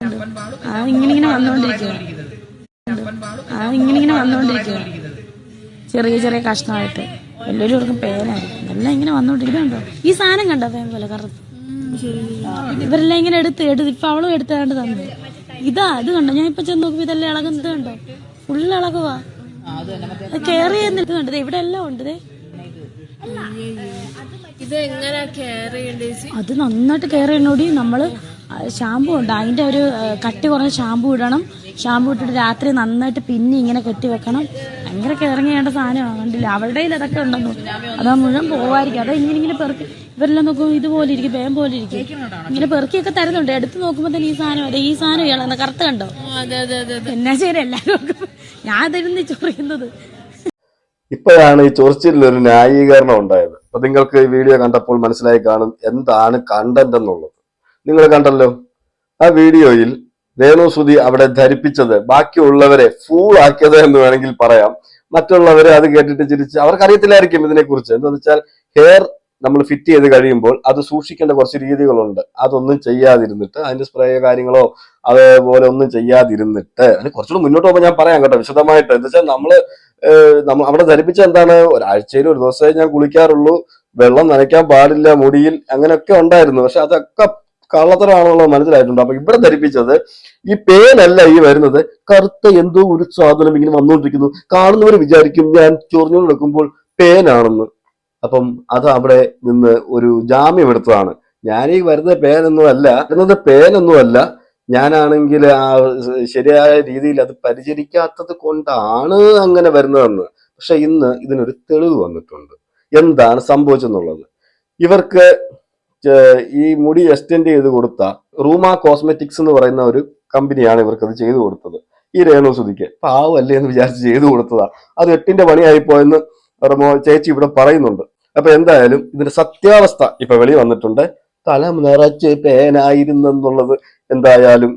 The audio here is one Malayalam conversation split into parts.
ആ ഇങ്ങനെ ഇങ്ങനെ വന്നുകൊണ്ടിരിക്കുക ആ ഇങ്ങനെ ഇങ്ങനെ വന്നുകൊണ്ടിരിക്കുക ചെറിയ ചെറിയ കഷ്ണമായിട്ട്. എല്ലാവരും പേരായിരിക്കും. എല്ലാം ഇങ്ങനെ വന്നുകൊണ്ടിരിക്കുന്നുണ്ടോ ഈ സാധനം കണ്ടോ പോലെ കറുത്ത്? ഇവരെല്ലാം ഇങ്ങനെ എടുത്ത് എടുത്ത് ഇപ്പൊ അവളും എടുത്താണ്ട് തന്നു. ഇതാ അത് കണ്ടോ? ഞാൻ ഇപ്പൊ ചെന്ന് നോക്കുമ്പോ ഇതെല്ലാം ഇളകുന്നത് കണ്ടോ? ഫുള്ള് ഇളകുവാ. അത് കെയർ ചെയ്യുന്നിട്ട് കണ്ടത് ഇവിടെ എല്ലാം ഉണ്ട്. ഇത് എങ്ങനെ അത് നന്നായിട്ട് കെയർ ചെയ്യണോടി നമ്മൾ ഷാമ്പു ഉണ്ട്. അതിന്റെ ഒരു കട്ടി കുറഞ്ഞ ഷാമ്പു ഇടണം. ഷാമ്പു ഇട്ടിട്ട് രാത്രി നന്നായിട്ട് പിന്നെ ഇങ്ങനെ കെട്ടി വെക്കണം. ഭയങ്കര കെയറിങ് ചെയ്യേണ്ട സാധനമാണ് കണ്ടില്ല? അവളുടെ കയ്യിൽ അതൊക്കെ ഉണ്ടെന്ന്. അതാ മുഴുവൻ പോവായിരിക്കും. അതാ ഇങ്ങനെ ഇങ്ങനെ പെറുക്കി. ഇവരെല്ലാം നോക്കും ഇതുപോലെ ഇരിക്കും പേം പോലെ ഇരിക്കും. ഇങ്ങനെ പെറുക്കിയൊക്കെ തരുന്നുണ്ട്. എടുത്ത് നോക്കുമ്പോൾ തന്നെ ഈ സാധനം അതെ ഈ സാധനം ഇയാളെന്ന് കറുത്ത കണ്ടോ? അതെ അതെ അതെ അതെ. എന്നാ ശരി എല്ലാവരും ഞാൻ അതിരുന്ന് ചൊറിയുന്നത്. ഇപ്പോഴാണ് ഈ ചൊറിച്ചിലിൽ ഒരു ന്യായീകരണം ഉണ്ടായത്. അപ്പൊ നിങ്ങൾക്ക് ഈ വീഡിയോ കണ്ടപ്പോൾ മനസ്സിലായി കാണും എന്താണ് കണ്ടന്റ് എന്നുള്ളത്. നിങ്ങൾ കണ്ടല്ലോ. ആ വീഡിയോയിൽ രേണുസുതി അവിടെ ധരിപ്പിച്ചത് ബാക്കിയുള്ളവരെ ഫൂൾ ആക്കിയത് എന്ന് വേണമെങ്കിൽ പറയാം. മറ്റുള്ളവരെ അത് കേട്ടിട്ട് ചിരിച്ച് അവർക്ക് അറിയത്തില്ലായിരിക്കും ഇതിനെക്കുറിച്ച്. എന്താണെന്ന് വെച്ചാൽ ഹെയർ നമ്മൾ ഫിറ്റ് ചെയ്ത് കഴിയുമ്പോൾ അത് സൂക്ഷിക്കേണ്ട കുറച്ച് രീതികളുണ്ട്. അതൊന്നും ചെയ്യാതിരുന്നിട്ട് അതിന്റെ സ്പ്രേ കാര്യങ്ങളോ അതേപോലെ ഒന്നും ചെയ്യാതിരുന്നിട്ട് അതിന് കുറച്ചുകൂടി മുന്നോട്ട് പോകുമ്പോൾ ഞാൻ പറയാം കേട്ടോ വിശദമായിട്ട്. എന്താ വെച്ചാൽ നമ്മൾ നമ്മൾ നമ്മ അവിടെ ധരിപ്പിച്ച എന്താണ്? ഒരാഴ്ചയിൽ ഒരു ദിവസമേ ഞാൻ കുളിക്കാറുള്ളൂ. വെള്ളം നനയ്ക്കാൻ പാടില്ല മുടിയിൽ അങ്ങനെയൊക്കെ ഉണ്ടായിരുന്നു. പക്ഷെ അതൊക്കെ കള്ളത്തരമാണെന്നുള്ളത് മനസ്സിലായിട്ടുണ്ട്. അപ്പൊ ഇവിടെ ധരിപ്പിച്ചത് ഈ പേനല്ല ഈ വരുന്നത്. കറുത്ത എന്തോ ഒരു സാധനം ഇങ്ങനെ വന്നുകൊണ്ടിരിക്കുന്നു. കാണുന്നവർ വിചാരിക്കും ഞാൻ ചൊറിഞ്ഞു എടുക്കുമ്പോൾ പേനാണെന്ന്. അപ്പം അത് അവിടെ നിന്ന് ഒരു ജാമ്യം എടുത്തതാണ്. ഞാൻ ഈ വരുന്ന പേനൊന്നും അല്ല. വരുന്നത് പേനൊന്നും അല്ല. ഞാനാണെങ്കിൽ ആ ശരിയായ രീതിയിൽ അത് പരിചരിക്കാത്തത് കൊണ്ടാണ് അങ്ങനെ വരുന്നതെന്ന്. പക്ഷെ ഇന്ന് ഇതിനൊരു തെളിവ് വന്നിട്ടുണ്ട്. എന്താണ് സംഭവിച്ചെന്നുള്ളത്? ഇവർക്ക് ഈ മുടി എക്സ്റ്റെൻഡ് ചെയ്ത് കൊടുത്ത റൂമ കോസ്മെറ്റിക്സ് എന്ന് പറയുന്ന ഒരു കമ്പനിയാണ് ഇവർക്ക് അത് ചെയ്തു കൊടുത്തത്. ഈ രേണു സുധിക്ക് പാവല്ലേ എന്ന് വിചാരിച്ച് ചെയ്തു കൊടുത്തതാ. അത് എട്ടിന്റെ പണിയായി പോയെന്ന് റമോ ചേച്ചി ഇവിടെ പറയുന്നുണ്ട്. അപ്പൊ എന്തായാലും ഇതിന്റെ സത്യാവസ്ഥ ഇപ്പൊ വെളി വന്നിട്ടുണ്ട്. തല നിറച്ച് പേനായിരുന്നെന്നുള്ളത് എന്തായാലും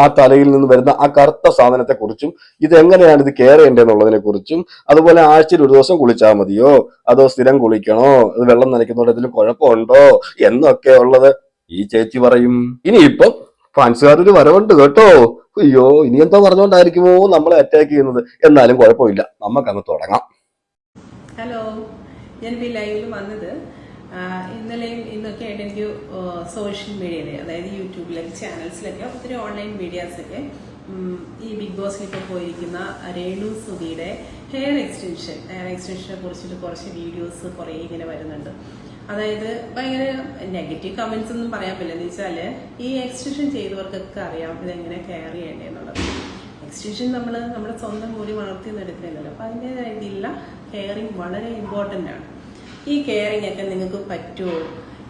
ആ തലയിൽ നിന്ന് വരുന്ന ആ കറുത്ത സാധനത്തെ കുറിച്ചും ഇത് എങ്ങനെയാണ് ഇത് കെയർ ചെയ്യേണ്ടതെന്നുള്ളതിനെ കുറിച്ചും അതുപോലെ ആഴ്ചയിൽ ഒരു ദിവസം കുളിച്ചാൽ മതിയോ? അതോ സ്ഥിരം കുളിക്കണോ? അത് വെള്ളം നനയ്ക്കുന്നതോടെ ഇതിൽ കുഴപ്പമുണ്ടോ? എന്നൊക്കെ ഉള്ളത് ഈ ചേച്ചി പറയും. ഇനിയിപ്പം ഫാൻസുകാരൊരു വരവുണ്ട് കേട്ടോ. അയ്യോ ഇനി എന്തോ പറഞ്ഞുകൊണ്ടായിരിക്കുമോ നമ്മളെ അറ്റാക്ക് ചെയ്യുന്നത്? എന്നാലും കുഴപ്പമില്ല. നമുക്കങ്ങ് തുടങ്ങാം. ഹലോ ഞാൻ ലൈവിൽ വന്നത് ഇന്നലെയും ഇന്നൊക്കെ ആയിട്ട് എനിക്ക് സോഷ്യൽ മീഡിയയിലെ അതായത് യൂട്യൂബിലൊക്കെ ചാനൽസിലൊക്കെ ഒത്തിരി ഓൺലൈൻ മീഡിയാസൊക്കെ ഈ ബിഗ് ബോസിലൊക്കെ പോയിരിക്കുന്ന രേണു സുധിയുടെ ഹെയർ എക്സ്റ്റൻഷൻ ഹെയർ എക്സ്റ്റൻഷനെ കുറിച്ചിട്ട് കുറച്ച് വീഡിയോസ് കുറേ ഇങ്ങനെ വരുന്നുണ്ട്. അതായത് ഭയങ്കര നെഗറ്റീവ് കമൻസ് ഒന്നും പറയാൻ പറ്റില്ല. എന്ന് വെച്ചാൽ ഈ എക്സ്റ്റൻഷൻ ചെയ്തവർക്കൊക്കെ അറിയാം ഇതെങ്ങനെ കെയർ ചെയ്യേണ്ടതെന്നുള്ളത് എക്സ്റ്റൻഷൻ നമ്മൾ നമ്മുടെ സ്വന്തം മുടി വളർത്തി എടുക്കുന്നില്ലല്ലോ. അപ്പൊ അതിന്റെതായിട്ടുള്ള കെയറിങ് വളരെ ഇമ്പോർട്ടന്റ് ആണ്. ഈ കെയറിങ് ഒക്കെ നിങ്ങൾക്ക് പറ്റുമോ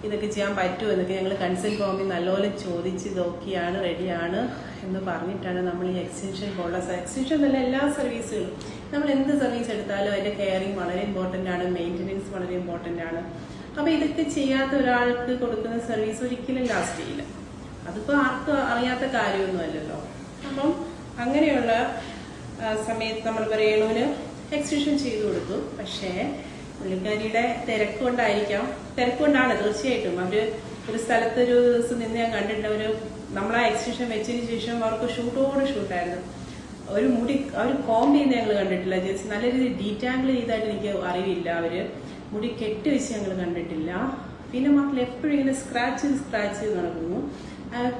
ഇതൊക്കെ ചെയ്യാൻ പറ്റുമോ എന്നൊക്കെ ഞങ്ങൾ കൺസൾട്ട് ഫോമിൽ നല്ലപോലെ ചോദിച്ച് നോക്കിയാണ് റെഡിയാണ് എന്ന് പറഞ്ഞിട്ടാണ് നമ്മൾ ഈ എക്സ്റ്റൻഷൻ പോലുള്ള എക്സ്റ്റൻഷൻ എന്നല്ല എല്ലാ സർവീസുകളും നമ്മൾ എന്ത് സർവീസ് എടുത്താലും അതിന്റെ കെയറിങ് വളരെ ഇമ്പോർട്ടന്റ് ആണ് മെയിന്റനൻസ് വളരെ ഇമ്പോർട്ടന്റ് ആണ്. അപ്പൊ ഇതൊക്കെ ചെയ്യാത്ത ഒരാൾക്ക് കൊടുക്കുന്ന സർവീസ് ഒരിക്കലും ലാസ്റ്റ് ചെയ്യില്ല. അതിപ്പോ ആർക്കും അറിയാത്ത കാര്യമൊന്നും അല്ലല്ലോ അപ്പം അങ്ങനെയുള്ള സമയത്ത് നമ്മൾ രേണുവിന് എക്സ്റ്റൻഷൻ ചെയ്തു കൊടുത്തു. പക്ഷേ പുള്ളിക്കാരിയുടെ തിരക്കുകൊണ്ടായിരിക്കാം. തിരക്കുകൊണ്ടാണ് തീർച്ചയായിട്ടും. അവർ ഒരു സ്ഥലത്ത് ഒരു ദിവസം നിന്ന് ഞാൻ കണ്ടിട്ടുണ്ട്. ഒരു നമ്മളാ എക്സിബിഷൻ വെച്ചതിന് ശേഷം അവർക്ക് ഷൂട്ടോട് ഷൂട്ടായിരുന്നു. ഒരു മുടി അവർ കോംബ് ചെയ്യുന്ന ഞങ്ങൾ കണ്ടിട്ടില്ല ജസ്റ്റ് നല്ല രീതിയിൽ ഡീറ്റാങ്കിൾ ചെയ്തായിട്ട് എനിക്ക് അറിയില്ല അവർ. മുടി കെട്ടി വെച്ച് ഞങ്ങൾ കണ്ടിട്ടില്ല. പിന്നെ മാത്രമല്ല എപ്പോഴും ഇങ്ങനെ സ്ക്രാച്ച് സ്ക്രാച്ച് നടക്കുന്നു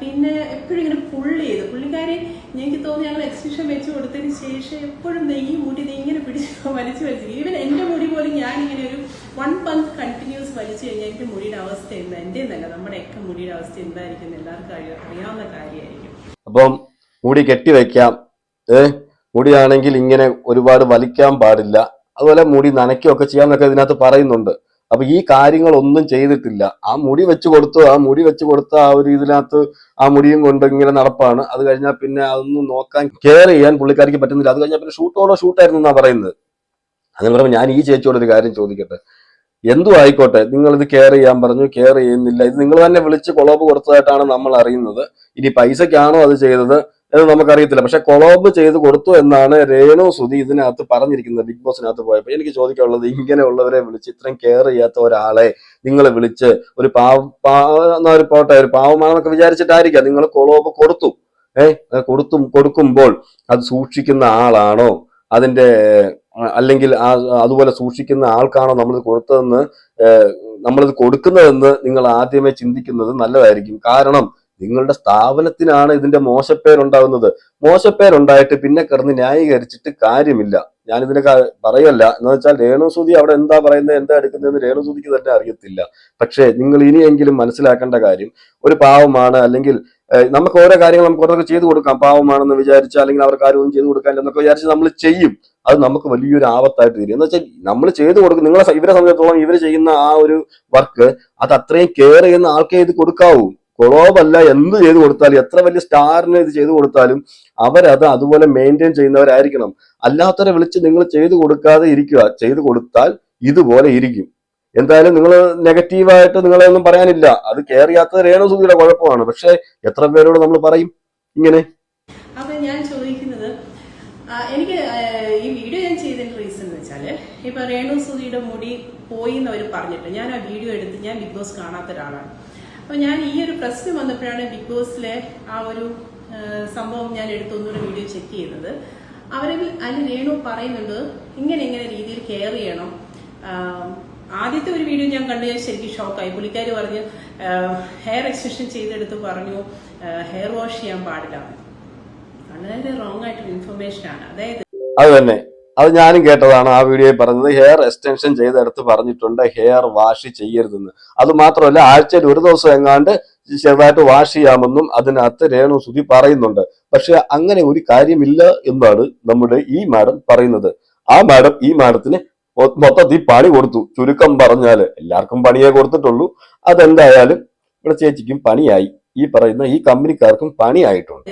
പിന്നെ എപ്പോഴും ഇങ്ങനെ പുള്ളി ചെയ്ത്. പുള്ളിക്കാരി എനിക്ക് തോന്നി ഞങ്ങൾ എക്സിബിഷൻ വെച്ച് കൊടുത്തതിന് ശേഷം എപ്പോഴും നെയ്യ് മൂടി ഇങ്ങനെ പിടിച്ച് വലിച്ചു വലിച്ചു ഈവൻ എന്റെ മുടി പോലും ഞാൻ ഇങ്ങനെ ഒരു വൺ മന്ത് കണ്ടിന്യൂസ് വലിച്ചു കഴിഞ്ഞാൽ എന്റെ മുടിയുടെ അവസ്ഥ എന്താ? എന്റെ എന്നല്ല നമ്മുടെയൊക്കെ മുടിയുടെ അവസ്ഥ എന്തായിരിക്കും എല്ലാവർക്കും അറിയാം അറിയാവുന്ന കാര്യമായിരിക്കും. അപ്പം മുടി കെട്ടി വെക്കാം. ഏ? മുടിയാണെങ്കിൽ ഇങ്ങനെ ഒരുപാട് വലിക്കാൻ പാടില്ല. അതുപോലെ മുടി നനയ്ക്കുകയൊക്കെ ചെയ്യാമെന്നൊക്കെ ഇതിനകത്ത് പറയുന്നുണ്ട്. അപ്പൊ ഈ കാര്യങ്ങളൊന്നും ചെയ്തിട്ടില്ല. ആ മുടി വെച്ച് കൊടുത്തു ആ മുടി വെച്ച് കൊടുത്ത ആ ഒരു ഇതിനകത്ത് ആ മുടിയും കൊണ്ട് ഇങ്ങനെ നടപ്പാണ്. അത് കഴിഞ്ഞാൽ പിന്നെ അതൊന്നും നോക്കാൻ കെയർ ചെയ്യാൻ പുള്ളിക്കാരിക്ക് പറ്റുന്നില്ല. അത് കഴിഞ്ഞാൽ പിന്നെ ഷൂട്ടോടോ ഷൂട്ടായിരുന്നു എന്നാ പറയുന്നത്. അതിന് പറയുമ്പോൾ ഞാൻ ഈ ചേച്ചിയോട് ഒരു കാര്യം ചോദിക്കട്ടെ. എന്തു ആയിക്കോട്ടെ. നിങ്ങൾ ഇത് കെയർ ചെയ്യാൻ പറഞ്ഞു കെയർ ചെയ്യുന്നില്ല. ഇത് നിങ്ങൾ തന്നെ വിളിച്ച് കൊളോപ്പ് കൊടുത്തതായിട്ടാണ് നമ്മൾ അറിയുന്നത്. ഇനി പൈസക്കാണോ അത് ചെയ്തത്? എന്ന് നമുക്കറിയത്തില്ല. പക്ഷെ കൊളോബ് ചെയ്ത് കൊടുത്തു എന്നാണ് രേണു സുധി ഇതിനകത്ത് പറഞ്ഞിരിക്കുന്നത്. ബിഗ് ബോസിനകത്ത് പോയപ്പോൾ എനിക്ക് ചോദിക്കാനുള്ളത് ഇങ്ങനെയുള്ളവരെ വിളിച്ച് ഇത്രയും കെയർ ചെയ്യാത്ത ഒരാളെ നിങ്ങൾ വിളിച്ച് ഒരു പാവ പാവ ഒരു പോട്ടെ ഒരു പാവമാണെന്നൊക്കെ വിചാരിച്ചിട്ടായിരിക്കാം നിങ്ങൾ കൊളോബ് കൊടുത്തു. ഏഹ് കൊടുത്തും കൊടുക്കുമ്പോൾ അത് സൂക്ഷിക്കുന്ന ആളാണോ? അതിന്റെ അല്ലെങ്കിൽ ആ അതുപോലെ സൂക്ഷിക്കുന്ന ആൾക്കാണോ നമ്മൾ കൊടുത്തതെന്ന് നമ്മളിത് കൊടുക്കുന്നതെന്ന് നിങ്ങൾ ആദ്യമേ ചിന്തിക്കുന്നത് നല്ലതായിരിക്കും. കാരണം നിങ്ങളുടെ സ്ഥാപനത്തിനാണ് ഇതിന്റെ മോശപ്പേരുണ്ടാകുന്നത് മോശപ്പേരുണ്ടായിട്ട് പിന്നെ കിടന്ന് ന്യായീകരിച്ചിട്ട് കാര്യമില്ല. ഞാൻ ഇതിനെ പറയല്ല. എന്ന് വെച്ചാൽ രേണുസൂതി അവിടെ എന്താ പറയുന്നത് എന്താ എടുക്കുന്നതെന്ന് രേണുസൂതിക്ക് തന്നെ അറിയത്തില്ല. പക്ഷേ നിങ്ങൾ ഇനിയെങ്കിലും മനസ്സിലാക്കേണ്ട കാര്യം ഒരു പാവമാണ് അല്ലെങ്കിൽ നമുക്ക് ഓരോ കാര്യങ്ങൾ നമുക്ക് ഓരോക്കെ ചെയ്തു കൊടുക്കാം. പാവമാണെന്ന് വിചാരിച്ച് അല്ലെങ്കിൽ അവർക്ക് ആരും ഒന്നും ചെയ്തു കൊടുക്കാൻ എന്നൊക്കെ വിചാരിച്ച് നമ്മൾ ചെയ്യും. അത് നമുക്ക് വലിയൊരു ആപത്തായിട്ട് തീരും. എന്ന് വെച്ചാൽ നമ്മൾ ചെയ്തു കൊടുക്കും നിങ്ങളെ ഇവരെ സംബന്ധിച്ചിടത്തോളം ഇവർ ചെയ്യുന്ന ആ ഒരു വർക്ക് അത് അത്രയും കെയർ ചെയ്യുന്ന ആൾക്കേ ഇത് കൊടുക്കാവൂ. കുറവല്ല എന്ത് ചെയ്തു കൊടുത്താലും എത്ര വലിയ സ്റ്റാറിന് ഇത് ചെയ്തു കൊടുത്താലും അവരത് അതുപോലെ മെയിന്റെയിൻ ചെയ്യുന്നവരായിരിക്കണം. അല്ലാത്തവരെ വിളിച്ച് നിങ്ങൾ ചെയ്തു കൊടുക്കാതെ ഇരിക്കുക. ചെയ്തു കൊടുത്താൽ ഇതുപോലെ ഇരിക്കും. എന്തായാലും നിങ്ങൾ നെഗറ്റീവായിട്ട് നിങ്ങളെ ഒന്നും പറയാനില്ല. അത് കെയർ ചെയ്യാത്തത് കുഴപ്പമാണ്. പക്ഷെ എത്ര പേരോട് നമ്മൾ പറയും? ഇങ്ങനെ. ഞാൻ എനിക്ക് ഈ വീഡിയോ ഞാൻ ചെയ്തതിന്റെ റീസൺ എന്ന് വെച്ചാൽ ഇപ്പൊ രേണു സുധിയുടെ മുടി പോയി എന്ന് അവർ പറഞ്ഞിട്ട് ഞാൻ ആ വീഡിയോ എടുത്ത് ഞാൻ ബിഗ് ബോസ് കാണാത്ത ഒരാളാണ് അപ്പൊ ഞാൻ ഈ ഒരു പ്രശ്നം വന്നപ്പോഴാണ് ബിഗ് ബോസിലെ ആ ഒരു സംഭവം ഞാൻ എടുത്ത് ഒന്നുകൂടെ വീഡിയോ ചെക്ക് ചെയ്യുന്നത്. അവരിൽ അതിൽ രേണു പറയുന്നുണ്ട് ഇങ്ങനെ ഇങ്ങനെ രീതിയിൽ കെയർ ചെയ്യണം. ആദ്യത്തെ ഒരു വീഡിയോ ഞാൻ കണ്ടു ഞാൻ ശരിക്കും ഷോക്കായി പുള്ളിക്കാർ പറഞ്ഞു ഹെയർ എക്സ്റ്റൻഷൻ ചെയ്തെടുത്ത് പറഞ്ഞു ഹെയർ വാഷ് ചെയ്യാൻ പാടില്ല. വളരെ റോങ് ആയിട്ടൊരു ഇൻഫർമേഷൻ ആണ്. അതായത് അത് തന്നെ. അത് ഞാനും കേട്ടതാണ് ആ വീഡിയോയിൽ പറഞ്ഞത്. ഹെയർ എക്സ്റ്റൻഷൻ ചെയ്തെടുത്ത് പറഞ്ഞിട്ടുണ്ട്. ഹെയർ വാഷ് ചെയ്യരുതെന്ന്. അത് മാത്രമല്ല ആഴ്ചയിൽ ഒരു ദിവസം എങ്ങാണ്ട് ചെറുതായിട്ട് വാഷ് ചെയ്യാമെന്നും അതിനകത്ത് രേണു സുധി പറയുന്നുണ്ട്. പക്ഷെ അങ്ങനെ ഒരു കാര്യമില്ല എന്നാണ് നമ്മുടെ ഈ മാഡം പറയുന്നത്. ആ മാഡം ഈ മാഡത്തിന് മൊത്തത്തിൽ പണി കൊടുത്തു. ചുരുക്കം പറഞ്ഞാൽ എല്ലാവർക്കും പണിയേ കൊടുത്തിട്ടുള്ളൂ. അതെന്തായാലും ഇവിടെ ചേച്ചിക്കും പണിയായി. ഈ പറയുന്ന ഈ കമ്പനിക്കാർക്കും പണിയായിട്ടുണ്ട്.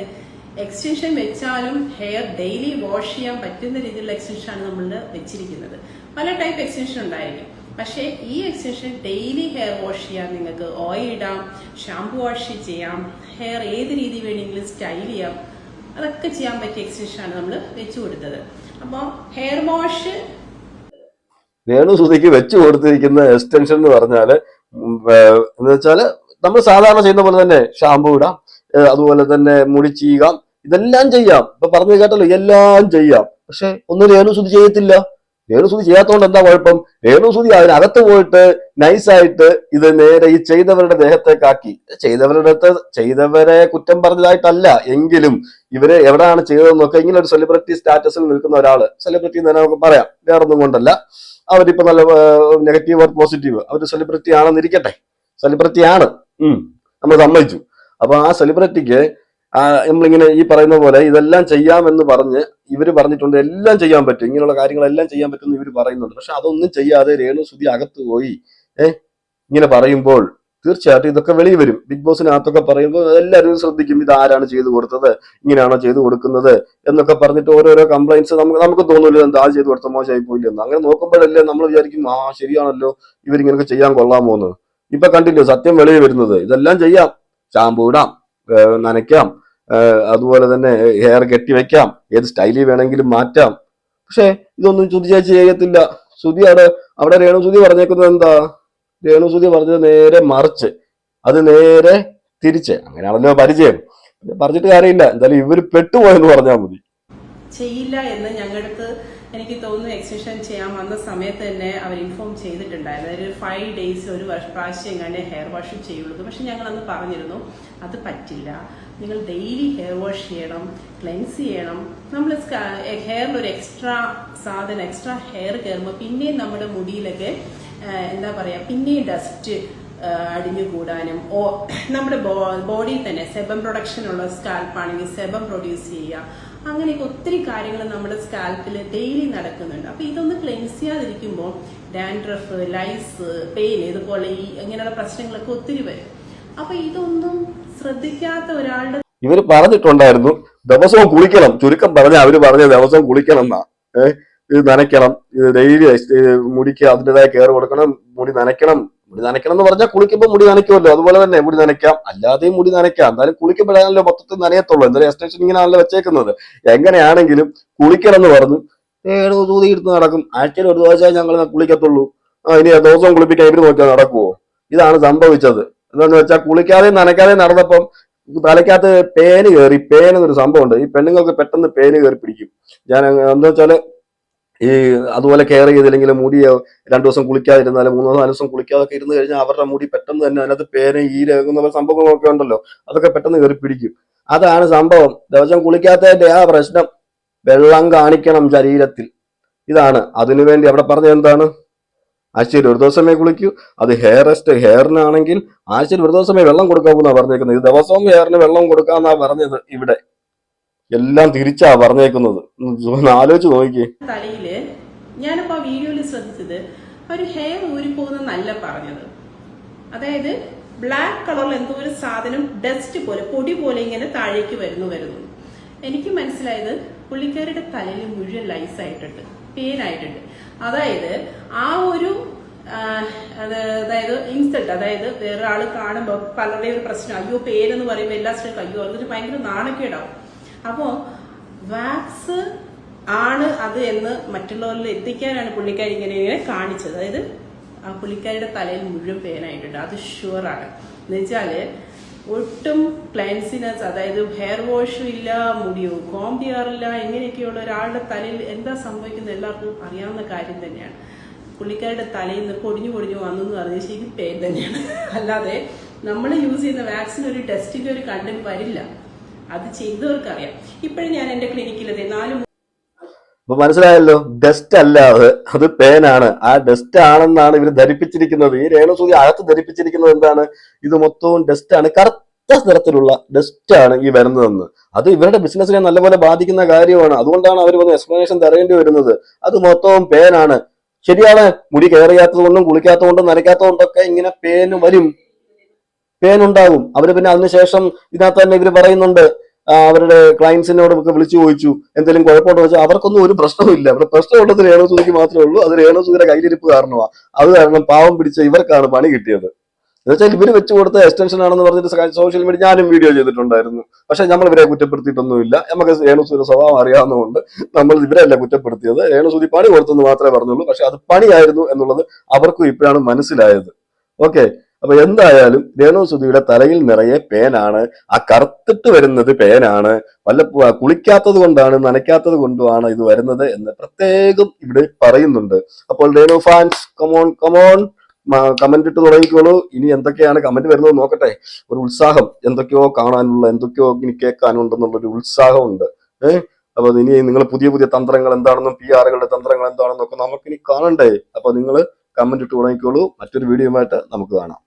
എക്സ്റ്റൻഷൻ വെച്ചാലും ഹെയർ ഡെയിലി വാഷ് ചെയ്യാൻ പറ്റുന്ന രീതിയിലുള്ള എക്സ്റ്റൻഷൻ ആണ് നമ്മൾ വെച്ചിരിക്കുന്നത്. പല ടൈപ്പ് എക്സ്റ്റൻഷൻ ഉണ്ടായിരിക്കും. പക്ഷേ ഈ എക്സ്റ്റൻഷൻ ഡെയിലി ഹെയർ വാഷ് ചെയ്യാൻ നിങ്ങൾക്ക് ഓയിൽ ഇടാം ഷാംപൂ വാഷ് ചെയ്യാം ഹെയർ ഏത് രീതി വേണമെങ്കിലും സ്റ്റൈൽ ചെയ്യാം അതൊക്കെ ചെയ്യാൻ പറ്റിയ എക്സ്റ്റൻഷൻ ആണ് നമ്മൾ വെച്ചു കൊടുത്തത്. അപ്പോൾ ഹെയർ വാഷ് വേണു സുധിക്ക് വെച്ചു കൊടുത്തിരിക്കുന്ന എക്സ്റ്റൻഷൻ എന്ന് പറഞ്ഞാൽ എന്ന് വെച്ചാൽ നമ്മൾ സാധാരണ ചെയ്യുന്ന പോലെ തന്നെ ഷാമ്പു ഇടാം അതുപോലെ തന്നെ മുടി ചീകാം ഇതെല്ലാം ചെയ്യാം. ഇപ്പൊ പറഞ്ഞു കേട്ടല്ലോ എല്ലാം ചെയ്യാം. പക്ഷെ ഒന്നും രേണുസുതി ചെയ്യത്തില്ല. രേണുസുതി ചെയ്യാത്തതുകൊണ്ട് എന്താ കുഴപ്പം? രേണുസുതി അതിനകത്ത് പോയിട്ട് നൈസായിട്ട് ഇത് നേരെ ഈ ചെയ്തവരുടെ ദേഹത്തേക്കാക്കി. ചെയ്തവരുടെ അടുത്ത് ചെയ്തവരെ കുറ്റം പറഞ്ഞതായിട്ടല്ല. എങ്കിലും ഇവരെ എവിടെയാണ് ചെയ്തതെന്നൊക്കെ ഇങ്ങനെ ഒരു സെലിബ്രിറ്റി സ്റ്റാറ്റസിൽ നിൽക്കുന്ന ഒരാൾ. സെലിബ്രിറ്റി എന്ന് നമുക്ക് പറയാം. വേറൊന്നും കൊണ്ടല്ല. അവരിപ്പോ നല്ല നെഗറ്റീവ് ഓർ പോസിറ്റീവ് അവർ സെലിബ്രിറ്റി ആണെന്നിരിക്കട്ടെ. സെലിബ്രിറ്റി ആണ്. ഉം. നമ്മൾ സമ്മതിച്ചു. അപ്പൊ ആ സെലിബ്രിറ്റിക്ക് നമ്മളിങ്ങനെ ഈ പറയുന്ന പോലെ ഇതെല്ലാം ചെയ്യാമെന്ന് പറഞ്ഞ് ഇവർ പറഞ്ഞിട്ടുണ്ട് എല്ലാം ചെയ്യാൻ പറ്റും. ഇങ്ങനെയുള്ള കാര്യങ്ങളെല്ലാം ചെയ്യാൻ പറ്റും ഇവർ പറയുന്നുണ്ട്. പക്ഷെ അതൊന്നും ചെയ്യാതെ രേണു സുധി അകത്ത് പോയി. ഏഹ് ഇങ്ങനെ പറയുമ്പോൾ തീർച്ചയായിട്ടും ഇതൊക്കെ വെളി വരും. ബിഗ് ബോസിനകത്തൊക്കെ പറയുമ്പോൾ എല്ലാവരും ശ്രദ്ധിക്കും ഇത് ആരാണ് ചെയ്തു കൊടുത്തത് ഇങ്ങനെയാണോ ചെയ്തു കൊടുക്കുന്നത് എന്നൊക്കെ പറഞ്ഞിട്ട് ഓരോരോ കംപ്ലൈൻസ് നമുക്ക് നമുക്ക് തോന്നില്ല എന്താ ചെയ്തു കൊടുത്ത മോശമായി പോയില്ലെന്ന് അങ്ങനെ നോക്കുമ്പോഴല്ലേ നമ്മൾ വിചാരിക്കും ആ ശരിയാണല്ലോ ഇവരിങ്ങനെയൊക്കെ ചെയ്യാൻ കൊള്ളാൻ പോകുന്നത് ഇപ്പൊ കണ്ടില്ലോ സത്യം വെളിയിൽ വരുന്നത്. ഇതെല്ലാം ചെയ്യാം. ഷാമ്പൂ ഇടാം. നനയ്ക്കാം. അതുപോലെ തന്നെ ഹെയർ കെട്ടി വെക്കാം. ഏത് സ്റ്റൈലിൽ വേണമെങ്കിലും മാറ്റാം. പക്ഷേ ഇതൊന്നും ശ്രുതി ചേച്ചി ചെയ്യത്തില്ല. ശ്രുതി അവിടെ അവിടെ രേണു ശ്രുതി പറഞ്ഞേക്കുന്നത് എന്താ? രേണു ശ്രുതി പറഞ്ഞത് നേരെ മറിച്ച്. അത് നേരെ തിരിച്ച്. അങ്ങനെയാണല്ലോ പരിചയം. പറഞ്ഞിട്ട് കാര്യമില്ല. എന്തായാലും ഇവർ പെട്ടുപോയെന്ന് പറഞ്ഞാൽ മതി. ചെയ്യില്ല എന്ന് അടുത്ത് എനിക്ക് തോന്നുന്നു എക്സ്റ്റൻഷൻ ചെയ്യാൻ വന്ന സമയത്ത് തന്നെ അവർ ഇൻഫോം ചെയ്തിട്ടുണ്ടായിരുന്നു. അതായത് ഫൈവ് ഡേയ്സ് ഒരു പ്രാവശ്യം എങ്ങനെ ഹെയർ വാഷ് ചെയ്യുള്ളൂ. പക്ഷെ ഞങ്ങൾ അന്ന് പറഞ്ഞിരുന്നു അത് പറ്റില്ല നിങ്ങൾ ഡെയിലി ഹെയർ വാഷ് ചെയ്യണം ക്ലെൻസ് ചെയ്യണം. നമ്മൾ ഹെയറിൽ ഒരു എക്സ്ട്രാ സാധനം എക്സ്ട്രാ ഹെയർ കയറുമ്പോൾ പിന്നെയും നമ്മുടെ മുടിയിലൊക്കെ എന്താ പറയുക പിന്നെയും ഡസ്റ്റ് അടിഞ്ഞു കൂടാനും. ഓ നമ്മുടെ ബോഡിയിൽ തന്നെ സെബം പ്രൊഡക്ഷൻ ഉള്ള സ്കാൽപ്പാണെങ്കിൽ സെബം പ്രൊഡ്യൂസ് ചെയ്യുക. അങ്ങനെയൊക്കെ ഒത്തിരി കാര്യങ്ങൾ നമ്മുടെ സ്കാൽപ്പിൽ ഡെയിലി നടക്കുന്നുണ്ട്. അപ്പൊ ഇതൊന്ന് ക്ലെൻസ് ചെയ്യാതിരിക്കുമ്പോൾ ഡാൻഡ്രഫ് ലൈസ് പെയിൻ ഇതുപോലെ ഈ ഇങ്ങനെയുള്ള പ്രശ്നങ്ങളൊക്കെ ഒത്തിരി വരും. അപ്പൊ ഇതൊന്നും ശ്രദ്ധിക്കാത്ത ഒരാളുടെ ഇവർ പറഞ്ഞിട്ടുണ്ടായിരുന്നു ദിവസവും കുളിക്കണം. ചുരുക്കം പറഞ്ഞ അവർ പറഞ്ഞ ദിവസവും കുളിക്കണം എന്നാ. ഇത് നനയ്ക്കണം. ഇത് ഡെയിലി മുടിക്ക് അതിന്റെതായ കെയർ കൊടുക്കണം മുടി നനയ്ക്കണം. മുടി നനയ്ക്കണം എന്ന് പറഞ്ഞാൽ കുളിക്കുമ്പോൾ മുടി നനയ്ക്കുമല്ലോ. അതുപോലെ തന്നെ മുടി നനയ്ക്കാം. അല്ലാതെയും മുടി നനയ്ക്കാം. എന്നാലും കുളിക്കുമ്പോഴാണല്ലോ മൊത്തത്തിൽ നനയത്തുള്ളൂ. എന്തായാലും എക്സ്റ്റൻഷൻ ഇങ്ങനെയാണല്ലോ വെച്ചേക്കുന്നത്. എങ്ങനെയാണെങ്കിലും കുളിക്കണം എന്ന് പറഞ്ഞു ഏഴ് എടുത്ത് നടക്കും. ആഴ്ചയിൽ ഒരു ദിവസമേ ഞങ്ങൾ കുളിക്കത്തുള്ളൂ. ഇനി ദിവസം കുളിപ്പിക്കാൻ ഇവർ നോക്കിയാൽ നടക്കുവോ? ഇതാണ് സംഭവിച്ചത്. എന്താന്ന് വെച്ചാൽ കുളിക്കാതെയും നനയ്ക്കാതെയും നടന്നപ്പം തലയ്ക്കകത്ത് പേന് കയറി പേൻ എന്നൊരു സംഭവമുണ്ട്. ഈ പെണ്ണുങ്ങൾക്ക് പെട്ടെന്ന് പേന് കയറി പിടിക്കും. ഞാൻ എന്താ വെച്ചാൽ ഈ അതുപോലെ കെയർ ചെയ്തില്ലെങ്കിൽ മുടി രണ്ടു ദിവസം കുളിക്കാതിരുന്നാലും മൂന്നോ നാല് ദിവസം കുളിക്കാതൊക്കെ ഇരുന്ന് കഴിഞ്ഞാൽ അവരുടെ മുടി പെട്ടെന്ന് തന്നെ അതിനകത്ത് പേന ഈരകുന്ന സംഭവങ്ങളൊക്കെ ഉണ്ടല്ലോ. അതൊക്കെ പെട്ടെന്ന് കയറി പിടിക്കും. അതാണ് സംഭവം. ദിവസം കുളിക്കാത്തതിന്റെ ആ പ്രശ്നം വെള്ളം കാണിക്കണം ശരീരത്തിൽ. ഇതാണ്. അതിനുവേണ്ടി അവിടെ പറഞ്ഞത് എന്താണ്? ആഴ്ചയിൽ ഒരു ദിവസമേ കുളിക്കൂ. അത് ഹെയർ റെസ്റ്റ് ഹെയറിനാണെങ്കിൽ ആഴ്ചയിൽ ഒരു ദിവസമേ വെള്ളം കൊടുക്കാവൂന്നാ പറഞ്ഞേക്കുന്നത്. ഇത് ദിവസവും ഹെയറിന് വെള്ളം കൊടുക്കാന്നാ പറഞ്ഞത് ഇവിടെ. എല്ലാം തിരിച്ചാ പറഞ്ഞേക്കുന്നത്. ആലോചിച്ച് നോക്കി തലയിൽ ഞാനിപ്പോ ആ വീഡിയോയിൽ ശ്രദ്ധിച്ചത് ഒരു ഹെയർ ഊരിപ്പോകുന്നല്ല പറഞ്ഞത്. അതായത് ബ്ലാക്ക് കളറിൽ എന്തോ ഒരു സാധനം ഡസ്റ്റ് പോലെ പൊടി പോലെ ഇങ്ങനെ താഴേക്ക് വരുന്നു വരുന്നു. എനിക്ക് മനസ്സിലായത് പുള്ളിക്കാരുടെ തലയിൽ മുഴുവൻ ലൈസ് ആയിട്ടുണ്ട് പെയിൻ ആയിട്ടുണ്ട് അതായത് ആ ഒരു അതായത് ഇൻസൾട്ട് അതായത് വേറെ ആൾ കാണുമ്പോൾ പലരുടെയും ഒരു പ്രശ്നം അയ്യോ പേരെന്ന് പറയുമ്പോൾ എല്ലാ സ്ത്രീക്കും അയ്യോ അതൊരു ഭയങ്കര നാണക്കേടാവും. അപ്പോ വാക്സ് ആണ് അത് എന്ന് മറ്റുള്ളവരിൽ എത്തിക്കാനാണ് പുള്ളിക്കാരി ഇങ്ങനെ ഇങ്ങനെ കാണിച്ചത്. അതായത് ആ പുള്ളിക്കാരിയുടെ തലയിൽ മുഴുവൻ പേനായിട്ടുണ്ട് അത് ഷുവറാണ് എന്ന് വെച്ചാൽ ഒട്ടും ക്ലൈൻസിനസ് അതായത് ഹെയർ വാഷും ഇല്ല മുടിയോ കോം ചെയ്യാറില്ല ഇങ്ങനെയൊക്കെയുള്ള ഒരാളുടെ തലയിൽ എന്താ സംഭവിക്കുന്നത് എല്ലാവർക്കും അറിയാവുന്ന കാര്യം തന്നെയാണ്. പുള്ളിക്കാരുടെ തലയിൽ നിന്ന് പൊടിഞ്ഞു പൊടിഞ്ഞു വന്നു എന്ന് പറഞ്ഞാൽ ശരിക്കും പേൻ തന്നെയാണ്. അല്ലാതെ നമ്മൾ യൂസ് ചെയ്യുന്ന വാക്സിൻ ഒരു ടെസ്റ്റിന്റെ ഒരു കണ്ടന്റ് വരില്ല. അത് ചെയ്തവർക്കറിയാം. ഇപ്പോഴും ഞാൻ എന്റെ ക്ലിനിക്കിൽ അതെ നാല് അപ്പൊ മനസ്സിലായല്ലോ ഡസ്റ്റ് അല്ല അത്. അത് പേനാണ്. ആ ഡസ്റ്റ് ആണെന്നാണ് ഇവർ ധരിപ്പിച്ചിരിക്കുന്നത്. ഈ രേണുസൂതി അകത്ത് ധരിപ്പിച്ചിരിക്കുന്നത് എന്താണ്? ഇത് മൊത്തവും ഡസ്റ്റ് ആണ്. കറുത്ത നിറത്തിലുള്ള ഡസ്റ്റ് ആണ് ഈ വരുന്നതെന്ന്. അത് ഇവരുടെ ബിസിനസ്സിനെ നല്ലപോലെ ബാധിക്കുന്ന കാര്യമാണ്. അതുകൊണ്ടാണ് അവർ വന്ന് എക്സ്പ്ലനേഷൻ തരേണ്ടി വരുന്നത്. അത് മൊത്തവും പേനാണ്. ശരിയാണ് മുടി കയറിയാത്തത് കൊണ്ടും കുളിക്കാത്തത് കൊണ്ടും ഇങ്ങനെ പേന് വരും. പേൻ ഉണ്ടാകും അവർ പിന്നെ അതിനുശേഷം ഇതിനകത്ത് തന്നെ ഇവർ പറയുന്നുണ്ട് അവരുടെ ക്ലയൻസിനോട് ഒക്കെ വിളിച്ചു ചോദിച്ചു എന്തെങ്കിലും കുഴപ്പമുണ്ടോ? വെച്ചാൽ അവർക്കൊന്നും ഒരു പ്രശ്നമില്ല അവിടെ പ്രശ്നമുള്ളത് രേണുസൂതിക്ക് മാത്രമേ ഉള്ളൂ. അത് രേണുസൂതിയുടെ കയ്യിലിരിപ്പ് കാരണമാണ് അത് കാരണം പാവം പിടിച്ച ഇവർക്കാണ് പണി കിട്ടിയത്. എന്നുവെച്ചാൽ ഇവർ വെച്ച് കൊടുത്ത എക്സ്റ്റൻഷൻ ആണെന്ന് പറഞ്ഞിട്ട് സോഷ്യൽ മീഡിയ ഞാനും വീഡിയോ ചെയ്തിട്ടുണ്ടായിരുന്നു. പക്ഷെ നമ്മൾ ഇവരെ കുറ്റപ്പെടുത്തിയിട്ടൊന്നുമില്ല. നമുക്ക് രേണുസൂര്യ സ്വഭാവം അറിയാവുന്നതുകൊണ്ട് നമ്മൾ ഇവരല്ല കുറ്റപ്പെടുത്തിയത്. രേണുസൂതി പണി കൊടുത്തെന്ന് മാത്രമേ പറഞ്ഞുള്ളൂ. പക്ഷെ അത് പണിയായിരുന്നു എന്നുള്ളത് അവർക്കും ഇപ്പോഴാണ് മനസ്സിലായത്. ഓക്കെ. അപ്പൊ എന്തായാലും രേണുസുതിയുടെ തലയിൽ നിറയെ പേനാണ്. ആ കറുത്തിട്ട് വരുന്നത് പേനാണ്. വല്ല കുളിക്കാത്തത് കൊണ്ടാണ് നനയ്ക്കാത്തത് കൊണ്ടുമാണ് ഇത് വരുന്നത് എന്ന് പ്രത്യേകം ഇവിടെ പറയുന്നുണ്ട്. അപ്പോൾ Renu fans come on come on comment ഇട്ട് തുടങ്ങിക്കോളൂ. ഇനി എന്തൊക്കെയാണ് കമന്റ് വരുന്നത് നോക്കട്ടെ. ഒരു ഉത്സാഹം എന്തൊക്കെയോ കാണാനുള്ള എന്തൊക്കെയോ ഇനി കേൾക്കാനുണ്ടെന്നുള്ള ഒരു ഉത്സാഹമുണ്ട്. ഏഹ് അപ്പൊ ഇനി നിങ്ങൾ പുതിയ പുതിയ തന്ത്രങ്ങൾ എന്താണെന്നും പി ആറുകളുടെ തന്ത്രങ്ങൾ എന്താണെന്നും ഒക്കെ നമുക്കിനി കാണണ്ടേ. അപ്പൊ നിങ്ങൾ കമന്റ് ഇട്ട് തുടങ്ങിക്കോളൂ. മറ്റൊരു വീഡിയോയുമായിട്ട് നമുക്ക് കാണാം.